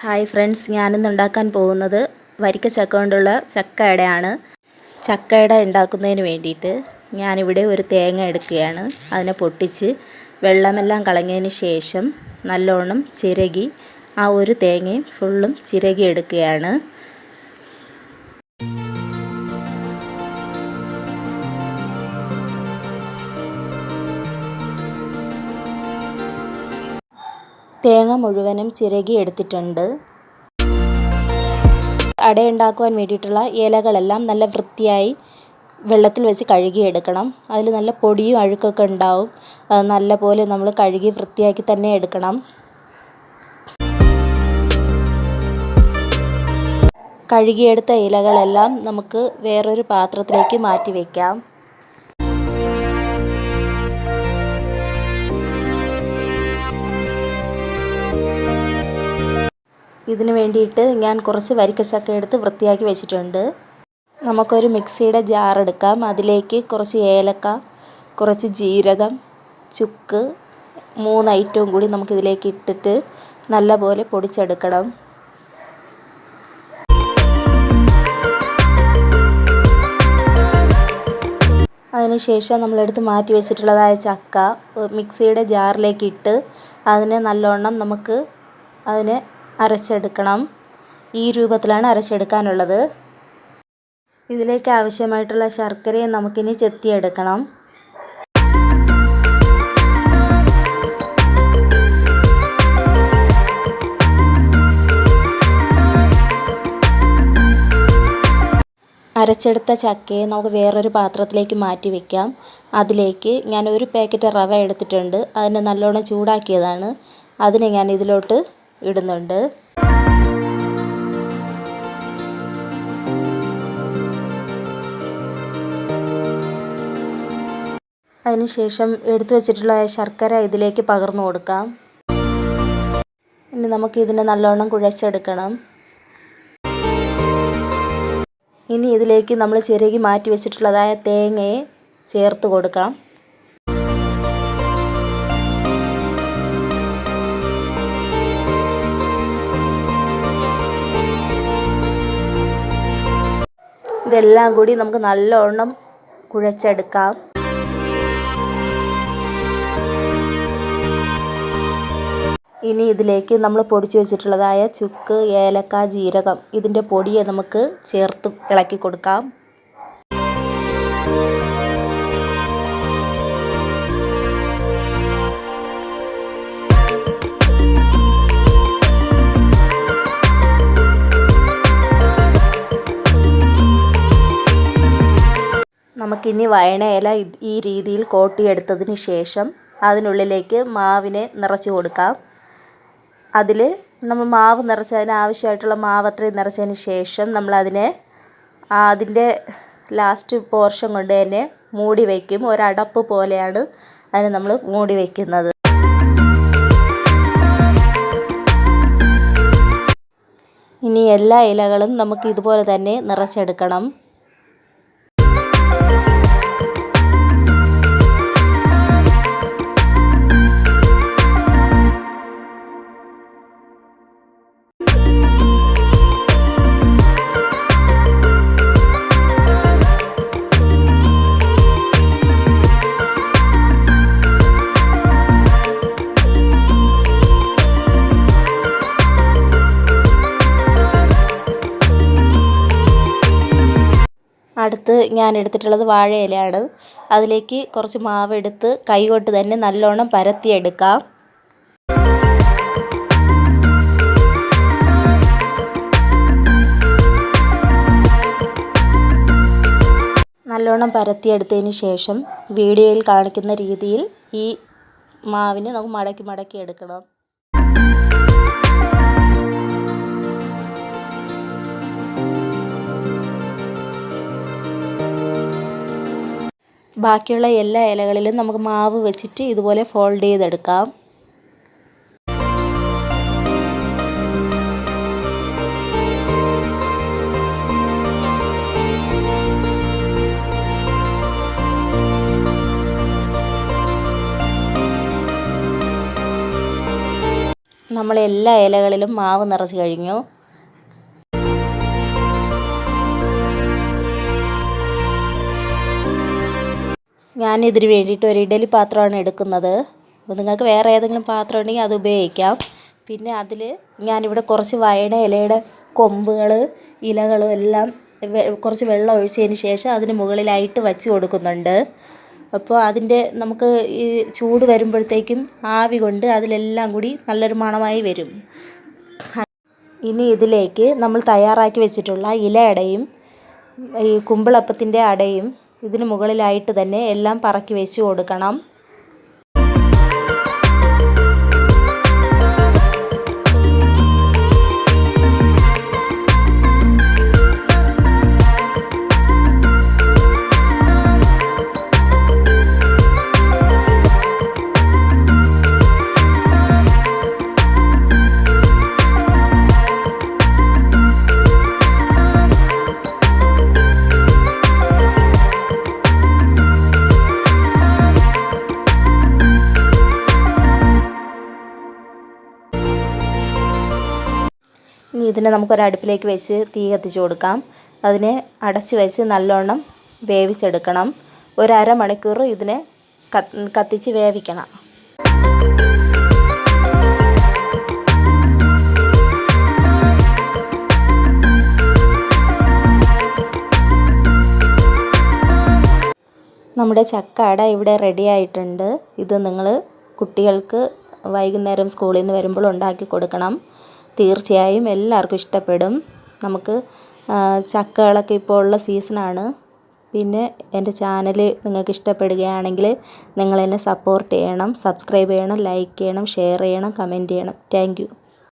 Hi friends ഞാനിന്ന് ഉണ്ടാക്കാൻ പോകുന്നത് വരിക്ക ചക്ക കൊണ്ടുള്ള ചക്കയടയാണ്. ചക്കയട ഉണ്ടാക്കുന്നതിന് വേണ്ടിയിട്ട് ഞാനിവിടെ ഒരു തേങ്ങ എടുക്കുകയാണ്. അതിനെ പൊട്ടിച്ച് വെള്ളമെല്ലാം കളഞ്ഞതിന് ശേഷം നല്ലോണം ചിരകി ആ ഒരു തേങ്ങയും ഫുള്ളും ചിരകി എടുക്കുകയാണ്. തേങ്ങ മുഴുവനും ചിരകി എടുത്തിട്ടുണ്ട് അടയുണ്ടാക്കുവാൻ വേണ്ടിയിട്ടുള്ള ഇലകളെല്ലാം നല്ല വൃത്തിയായി വെള്ളത്തിൽ വെച്ച് കഴുകിയെടുക്കണം. അതിൽ നല്ല പൊടിയും അഴുക്കൊക്കെ ഉണ്ടാവും. അത് നല്ല പോലെ നമ്മൾ കഴുകി വൃത്തിയാക്കി തന്നെ എടുക്കണം. കഴുകിയെടുത്ത ഇലകളെല്ലാം നമുക്ക് വേറൊരു പാത്രത്തിലേക്ക് മാറ്റി വയ്ക്കാം ഇതിന് വേണ്ടിയിട്ട് ഞാൻ കുറച്ച് വരിക്കച്ചക്ക എടുത്ത് വൃത്തിയാക്കി വെച്ചിട്ടുണ്ട്. നമുക്കൊരു മിക്സിയുടെ ജാർ എടുക്കാം. അതിലേക്ക് കുറച്ച് ഏലക്ക കുറച്ച് ജീരകം ചുക്ക് മൂന്ന് ഐറ്റവും കൂടി നമുക്കിതിലേക്ക് ഇട്ടിട്ട് നല്ലപോലെ പൊടിച്ചെടുക്കണം. അതിനുശേഷം നമ്മളെടുത്ത് മാറ്റി വെച്ചിട്ടുള്ളതായ ചക്ക മിക്സിയുടെ ജാറിലേക്ക് ഇട്ട് അതിനെ നല്ലോണം നമുക്ക് അതിനെ അരച്ചെടുക്കണം. ഈ രൂപത്തിലാണ് അരച്ചെടുക്കാനുള്ളത്. ഇതിലേക്ക് ആവശ്യമായിട്ടുള്ള ശർക്കരയും നമുക്കിനി ചെത്തിയെടുക്കണം. അരച്ചെടുത്ത ചക്കയെ നമുക്ക് വേറൊരു പാത്രത്തിലേക്ക് മാറ്റി വെക്കാം. അതിലേക്ക് ഞാൻ ഒരു പാക്കറ്റ് റവ എടുത്തിട്ടുണ്ട്. അതിനെ നല്ലോണം ചൂടാക്കിയതാണ്. അതിനെ ഞാൻ ഇതിലോട്ട് ഇടുന്നുണ്ട്. അതിനുശേഷം എടുത്തു വച്ചിട്ടുള്ള ശർക്കര ഇതിലേക്ക് പകർന്നു കൊടുക്കാം. ഇനി നമുക്ക് ഇതിനെ നല്ലോണം കുഴച്ചെടുക്കണം. ഇനി ഇതിലേക്ക് നമ്മൾ ചിരകി മാറ്റി വെച്ചിട്ടുള്ളതായ തേങ്ങയെ ചേർത്ത് കൊടുക്കാം. ഇതെല്ലാം കൂടി നമുക്ക് നല്ലോണം കുഴച്ചെടുക്കാം. ഇനി ഇതിലേക്ക് നമ്മൾ പൊടിച്ചു വെച്ചിട്ടുള്ളതായ ചുക്ക് ഏലക്ക ജീരകം ഇതിന്റെ പൊടിയെ നമുക്ക് ചേർത്ത് ഇളക്കി കൊടുക്കാം. നമുക്കിനി വയണയില ഈ രീതിയിൽ കോട്ടിയെടുത്തതിന് ശേഷം അതിനുള്ളിലേക്ക് മാവിനെ നിറച്ച് കൊടുക്കാം. അതിൽ നമ്മൾ മാവ് നിറച്ചതിന് ആവശ്യമായിട്ടുള്ള മാവ് അത്രയും നിറച്ചതിന് ശേഷം നമ്മളതിനെ അതിന്റെ ലാസ്റ്റ് പോർഷൻ കൊണ്ട് തന്നെ മൂടി വയ്ക്കും ഒരടപ്പ് പോലെയാണ് അതിനെ നമ്മൾ മൂടി വയ്ക്കുന്നത് ഇനി എല്ലാ ഇലകളും നമുക്ക് ഇതുപോലെ തന്നെ നിറച്ചെടുക്കണം. ഞാൻ എടുത്തിട്ടുള്ളത് വാഴയിലയാണ്. അതിലേക്ക് കുറച്ച് മാവ് എടുത്ത് കൈകൊണ്ട് തന്നെ നല്ലോണം പരത്തിയെടുക്കാം. നല്ലോണം പരത്തിയെടുത്തതിന് ശേഷം വീഡിയോയിൽ കാണിക്കുന്ന രീതിയിൽ ഈ മാവിനെ നമുക്ക് മടക്കി മടക്കി എടുക്കണം. ബാക്കിയുള്ള എല്ലാ ഇലകളിലും നമുക്ക് മാവ് വെച്ചിട്ട് ഇതുപോലെ ഫോൾഡ് ചെയ്തെടുക്കാം. നമ്മൾ എല്ലാ ഇലകളിലും മാവ് നിറച്ച് കഴിഞ്ഞു. ഞാനിതിന് വേണ്ടിയിട്ട് ഒരു ഇഡലി പാത്രമാണ് എടുക്കുന്നത്. അപ്പോൾ നിങ്ങൾക്ക് വേറെ ഏതെങ്കിലും പാത്രം ഉണ്ടെങ്കിൽ അത് ഉപയോഗിക്കാം. പിന്നെ അതിൽ ഞാനിവിടെ കുറച്ച് വയണ ഇലയുടെ കൊമ്പുകൾ ഇലകളും എല്ലാം കുറച്ച് വെള്ളം ഒഴിച്ചതിന് ശേഷം അതിന് മുകളിലായിട്ട് വച്ച് കൊടുക്കുന്നുണ്ട്. അപ്പോൾ അതിന്റെ നമുക്ക് ഈ ചൂട് വരുമ്പോഴത്തേക്കും ആവി കൊണ്ട് അതിലെല്ലാം കൂടി നല്ലൊരു മണമായി വരും. ഇനി ഇതിലേക്ക് നമ്മൾ തയ്യാറാക്കി വെച്ചിട്ടുള്ള ഇലയടയും ഈ കുമ്പിളപ്പത്തിന്റെ അടയും ഇതിന് മുകളിലായിട്ട് തന്നെ എല്ലാം പറക്കി വെച്ച് കൊടുക്കണം. ഇതിനെ നമുക്കൊരു അടുപ്പിലേക്ക് വെച്ച് തീ കത്തിച്ച് കൊടുക്കാം. അതിനെ അടച്ച് വെച്ച് നല്ലോണം വേവിച്ചെടുക്കണം. ഒരു അരമണിക്കൂർ ഇതിനെ കത്തിച്ച് വേവിക്കണം. നമ്മുടെ ചക്ക അട ഇവിടെ റെഡി ആയിട്ടുണ്ട്. ഇത് നിങ്ങൾ കുട്ടികൾക്ക് വൈകുന്നേരം സ്കൂളിൽ നിന്ന് വരുമ്പോൾ ഉണ്ടാക്കി കൊടുക്കണം. തീർച്ചയായും എല്ലാവർക്കും ഇഷ്ടപ്പെടും. നമുക്ക് ചക്കകളൊക്കെ ഇപ്പോൾ ഉള്ള സീസണാണ് പിന്നെ എന്റെ ചാനൽ നിങ്ങൾക്ക് ഇഷ്ടപ്പെടുകയാണെങ്കിൽ നിങ്ങൾ എന്നെ സപ്പോർട്ട് ചെയ്യണം സബ്സ്ക്രൈബ് ചെയ്യണം ലൈക്ക് ചെയ്യണം ഷെയർ ചെയ്യണം കമന്റ് ചെയ്യണം. താങ്ക്